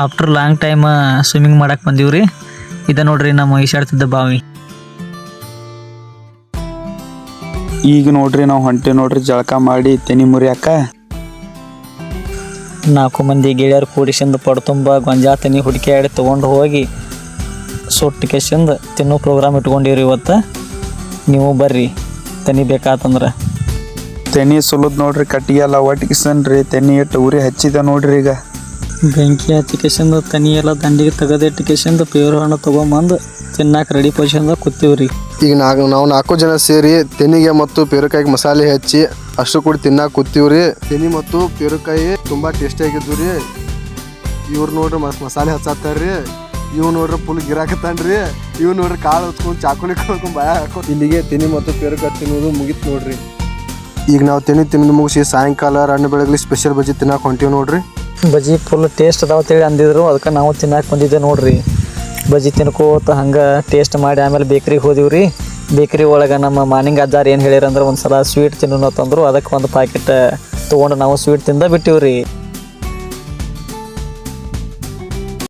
After long time swimming ಮಾಡಕ್ಕೆ ರೀ ಇದ ನೋಡ್ರಿ ನಮ್ಮ ಈಶಾಡ್ತಿದ್ದ ಬಾವಿ. ಈಗ ನೋಡ್ರಿ ನಾವು ಹೊಂಟೆ ನೋಡ್ರಿ ಜಳಕ ಮಾಡಿ ತೆನಿ ಮುರಿಯಾಕ. ನಾಲ್ಕು ಮಂದಿ ಗೆಳೆಯರು ಕೂಡಿಸಿಂದ ಪಡ್ತುಂಬ ಗೊಂಜಾಳ ತನಿ ಆಡಿ ತೊಗೊಂಡು ಹೋಗಿ ಸುಟ್ಟು ಕೆಸಿಂದ ತಿನ್ನೋ ಪ್ರೋಗ್ರಾಮ್ ಇಟ್ಕೊಂಡಿವ್ರಿ ಇವತ್ತು. ನೀವು ಬರ್ರಿ ತನಿ ಬೇಕಾತಂದ್ರೆ. ತೆನಿ ಸುಲದ್ ನೋಡ್ರಿ ಕಟ್ಟಿಗೆಲ್ಲ ಒಟ್ಟಿಗಿಸನ್ರಿ ತೆನಿ ಇಟ್ಟು ಉರಿ ಹಚ್ಚಿದೆ ನೋಡ್ರಿ ಈಗ. ಬೆಂಕಿ ಹಚ್ಚಿ ಕೆಸಿಂದ ತನಿ ಎಲ್ಲ ದಂಡಿಗೆ ತೆಗೆದಿಟ್ಟು ಕೆಸಿಂದ ಪೇರು ಹಣ್ಣು ತೊಗೊಂಬಂದು ತಿನ್ನಾಕ ರೆಡಿ ಪೊಸಿಷನ್ದಾಗ ಕೂತೀವ್ರಿ ಈಗ ನಾಲ್ಕು ನಾವು ನಾಲ್ಕು ಜನ ಸೇರಿ ತೆನಿಗೆ ಮತ್ತು ಪೇರುಕಾಯಿಗೆ ಮಸಾಲೆ ಹಚ್ಚಿ ಅಷ್ಟು ಕೂಡ ತಿನ್ನಾಕ ಕೂತೀವ್ರಿ ತೆನಿ ಮತ್ತು ಪೇರುಕಾಯಿ ತುಂಬಾ ಟೇಸ್ಟಿ ಆಗಿದ್ವಿ ರೀ. ಇವ್ರು ನೋಡ್ರಿ ಮಸ್ ಮಸಾಲೆ ಹಚ್ಚಾತಾರ್ರಿ ಇವ್ ನೋಡ್ರಿ ಫುಲ್ ಗಿರಾಕತ್ತಾನ್ರಿ ಇವ್ ನೋಡ್ರಿ ಕಾಳು ಹಚ್ಕೊಂಡು ಚಾಕುಲಿ ಕಳ್ಕೊಂಡು ಭಯ ಹಾಕೋ ಇಲ್ಲಿಗೆ ತೆನಿ ಮತ್ತು ಪೇರುಕಾಯಿ ತಿನ್ನೋದು ಮುಗಿತ್ ನೋಡ್ರಿ. ಈಗ ನಾವು ತೆನಿ ತಿನ್ನೋದು ಮುಗಿಸಿ ಸಾಯಂಕಾಲ ರಣ್ಣ ಬೆಳಗ್ಲಿ ಸ್ಪೆಷಲ್ ಬಜ್ಜಿ ತಿನ್ನಕ್ಕೆ ಹೊಂಟೀವಿ ನೋಡ್ರಿ. ಬಜ್ಜಿ ಫುಲ್ ಟೇಸ್ಟ್ ಅದಾವ ಅಂತೇಳಿ ಅಂದಿದ್ರು. ಅದಕ್ಕೆ ನಾವು ತಿನ್ನಕ್ಕೆ ಬಂದಿದ್ದೆ ನೋಡ್ರಿ. ಬಜ್ಜಿ ತಿನ್ಕೋತ ಹಂಗೆ ಟೇಸ್ಟ್ ಮಾಡಿ ಆಮೇಲೆ ಬೇಕ್ರಿಗೆ ಹೋದಿವ್ರಿ. ಬೇಕ್ರಿ ಒಳಗೆ ನಮ್ಮ ಮಾರ್ನಿಂಗ್ ಅಜ್ಜಾರು ಏನು ಹೇಳಿರಂದ್ರೆ ಒಂದು ಸಲ ಸ್ವೀಟ್ ತಿನ್ನೋ ತಂದರು ಅದಕ್ಕೆ ಒಂದು ಪ್ಯಾಕೆಟ್ ತೊಗೊಂಡು ನಾವು ಸ್ವೀಟ್ ತಿಂದ ಬಿಟ್ಟಿವ್ರಿ.